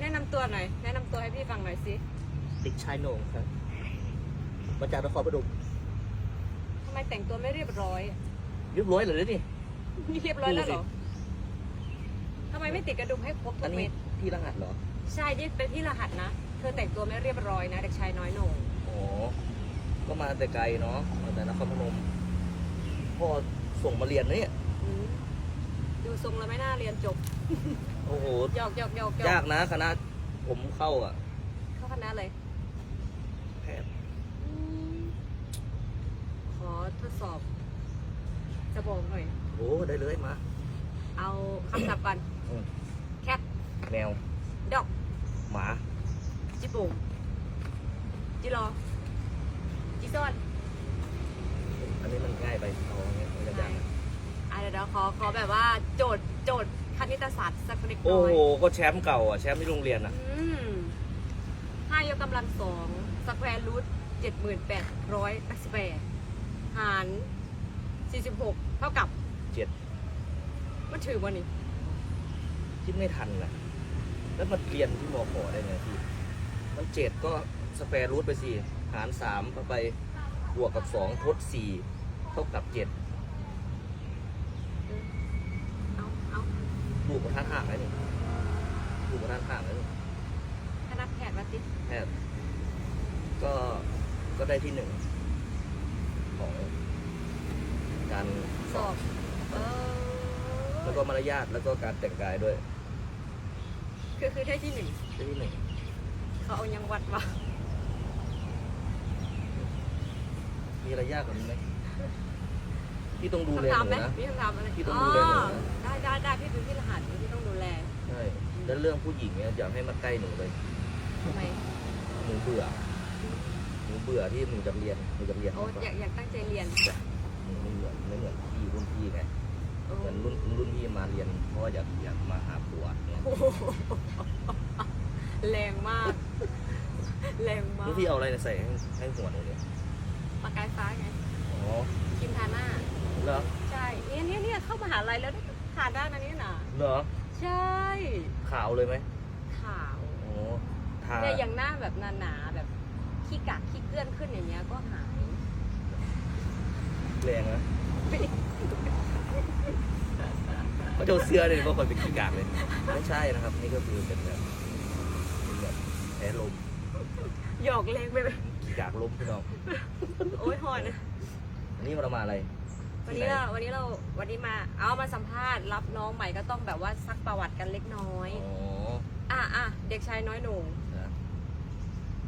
แนะนำตัวหน่อย แนะนำตัวให้พี่ฟังหน่อยสิเด็กชายโหน่งครับ มาจากนครปฐมทำไมแต่งตัวไม่เรียบร้อยเรียบร้อยเลยนะนี่ นี่เรียบร้อยแล้วเหรอดูสิ ทำไมไม่ติดกระดุมให้ครบทุอันกเม็นี้ดที่รหัสเหรอ ใช่นี่เป็นที่รหัสนะ เธอแต่งตัวไม่เรียบร้อยนะ เด็กชายน้อยโหน่งอ๋อ ก็มาแต่ไกลเนาะ มาแต่นครพนมพ่อส่งมาเรียนนะเนี่ย อืม ดูทรงแล้วไม่น่าเรียนจบโอ้โห หยอกหยอกหยอกหยยาอกกนะคณะผมเข้าอะเข้าคณะเลยแพทย์อืมขอทดสอบจะบอกหน่อย โอ้ได้เลยมา เอาคำศัพท์ก่อนอืม แคทแมวดอกหมาจิโป่งจิรอจิซอน อันนี้มันง่ายไป เอาอย่างเงี้ยมันยากๆนะ อะเดี๋ยวเดี๋ยวขอขอแบบว่าโจทย์โจทย์คณิตศาสตร์สักเล็กโอ้น้อยโหก็แชมป์เก่าอะแชมป์ที่โรงเรียนอะอืมห้ายกกำลังสองสแควร์รูทเจ็ดหมื่นแปดร้อยแปดสิบแปดหารสี่สิบหกเท่ากับเจ็ดมันถือวันนี้คิดไม่ทันนะแล้วมาเรียนที่มขได้ไงพี่มันเจ็ดก็สแปรรูทไปสี่หารสามไปบวกกับสองทดสี่เท่ากับเจ็ด เอาเอา บวกกับท่านห่างไหมนี่บวกกับท่านห่างไหมนี่คณะแพทย์มาติแพทย์ก็ก็ได้ที่หนึ่งของการสอบเออแล้วก็มารยาทแล้วก็การแต่งกายด้วยคือคือได้ที่หนึ่งได้ที่หนึ่งเขาเอายังวัดวะมีอะไรยากกว่านี้ไหม พี่ต้องดูแลคำถามหไหมนูนะ มีคำถามอะไรพี่ต้องอ๋อดูแลหนูนะ ได้ได้ได้พี่เป็นพี่รหัสพี่ต้องดูแลใช่แล้วเรื่องผู้หญิงเนี่ยอยากให้มาใกล้หนูเลยทำไมหนูเบื่อหนูเบื่อที่หนูจะเรียนหนูจะเรียนโอ้มากกว่าอยากอยากตั้งใจเรียนหนูไม่เหมือนไม่เหมือนพี่รุ่นพี่ไงโอ้เหมือนรุ่นรุ่นพี่มาเรียนเพราะว่าอยากอยากมาหาผัวเนี่ยโหแรงมาก แรงมากรุ่นพี่เอาอะไรใส่ให้ให้หัวหนูเนี่ยประกายฟ้าไง อ๋อ คิมทาน่า เหรอ ใช่ เนี่ยเนี่ยเนี่ยเข้ามหาลัยแล้วทานได้นะนี่น่ะเหรอใช่ขาวเลยไหมขาวอ๋อทาเนี่ยอย่างหน้าแบบหนาๆแบบขี้กากขี้เกลื่อนขึ้นอย่างเงี้ยก็หายแรงนะก็จะเอาเสื้อเลยก็คนเป็นขี้กากเลย ไม่ใช่นะครับ นี่ก็คือเป็นแบบเป็นแบบแพ้ลมหยอกแรงไปไหมขี้กากลมพี่น้องโอ้ยหอนนะอันนี้เรามาอะไร วันนี้เราวันนี้เราวันนี้มาเอามาสัมภาษณ์รับน้องใหม่ก็ต้องแบบว่าซักประวัติกันเล็กน้อยอ๋ออะอะเด็กชายน้อยหนูนะ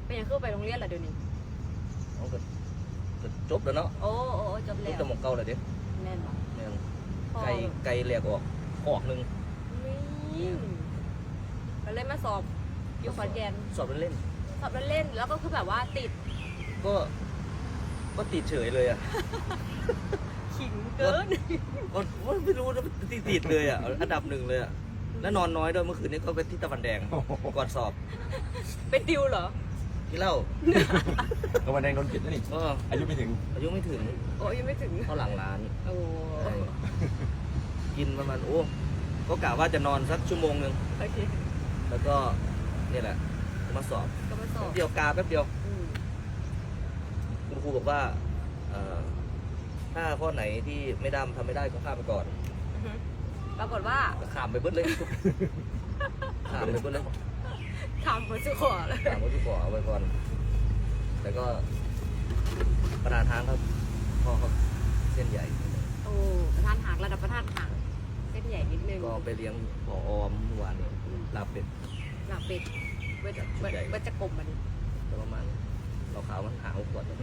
เป็นยังคือไปโรงเรียนเหรอเดี๋ยวนี้ เอาก็ก็จบแล้วเนาะโอ้โอ้โอ้จบจแล้บวจะหมองเก่าเลยเด้แน่นอนแม่นพ่อไก่ไก่แหลกออกออกหนึ่งนี่ก็เลยมาสอบอยู่ขอนแก่นสอบเล่นสอบเล่นๆแล้วก็คือแบบว่าติด ๆก็ ก็ติดเฉยเลยอะ ขิงเกินก็ก็ไม่รู้นะติดติดเลยอะ อันดับหนึ่งเลยอะ แล้วนอนน้อยด้วยเมื่อคืนนี้ก็ไปที่ตะวันแดงก่อนสอบเป็นดิวเหรอที่เล่าตะวันแดงโดนปิดนะนี่ ก็อายุไม่ถึง อายุไม่ถึงโอ้ยังไม่ถึง ก็หลังร้าน โอ้ใช่กินประมาณโอ้ ก็กะว่าจะนอนสักชั่วโมงหนึ่ง โอเคแล้วก็นี่แหละมาสอบก็มาสอบแป๊บเดียวกาแป๊บเดียว อืม คุณครูบอกว่าเอ่อ ถ้าข้อไหนที่ไม่ดำทำไม่ได้ก็ข้ามไปก่อนอือฮึปรากฏว่าก็ข้ามไปเบิดเลย ข้ามไปเบิดเลยทำมาสุขอเลยข้ามไปทุกขอเอาไว้ก่อน แต่ก็ประธานทางครับพ่อเขาเส้นใหญ่ โอ้ประธานหางระดับประธานหางเส้นใหญ่นิดนึงก็ไปเลี้ยงพออมเมื่อวานนี้อืมลาบเป็ด หลับเป็ดเวทเวทใหญ่เวทจะกลมมันแต่ประมาณเราขาวมันหาขวดแล้ว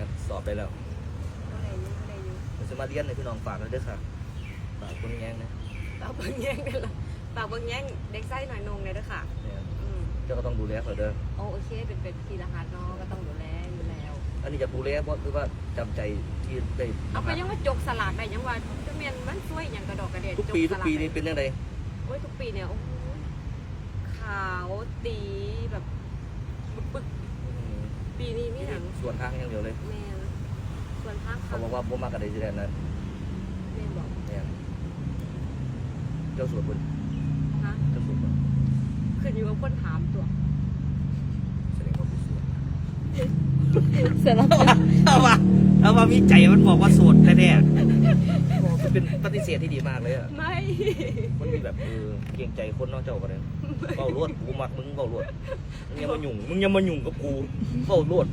กันสอบไปแล้ว จะมาเรียนในพี่น้องฝากเลยเด้อค่ะฝากคนแย้งนะปากเบิ้งแย่งกันละปากเบิ้งแย่งเด็กไส้หน่อยนงเลยเด้วยค่ะเนี่ยอืมเจ้าก็ต้องดูแลเขาเด้อโอ้โอเค เป็นเป็นทีละหัสเนาะก็ต้องดูแลอยู่แล้ว อันนี้จะดูแลเพราะคือว่าจำใจที่ได้เอาไปยังว่าจกสลากได้ยังว่าจะเมียนมันช่วยอย่างกระดอกกระเด็นทุกปีจทุสกลาปีได้นี่เป็นยังไงโอ้ยทุกปีเนี่ยโอ้โหขาวตีแบบปึกๆปีนี้มีหนังส่วนทางอย่างเดียวเลย แมน ส่วนภาคเขาบอกว่าบ่มากกับไดจีแดนนั้นแมนบอกเนี่ยเจ้าสวนบนฮะเจ้าสวนบนคือขึ้นอยู่กับคนถามตัวแสดงว่าเป็นโสดเสร็จแล้วเอาว่าเอาว่ามีใจมันบอกว่าโสดแท้ๆโอ้มันเป็นปฏิเสธที่ดีมากเลยอะไม่ มันมีแบบเออเกรงใจคนเนอกเจ้ากันเลยเบ้ารวดกูมักมึงเบ้ารวดมึงอย่ามาหยุ่งมึงอย่ามาหยุ่งกับกูเบ้ารวด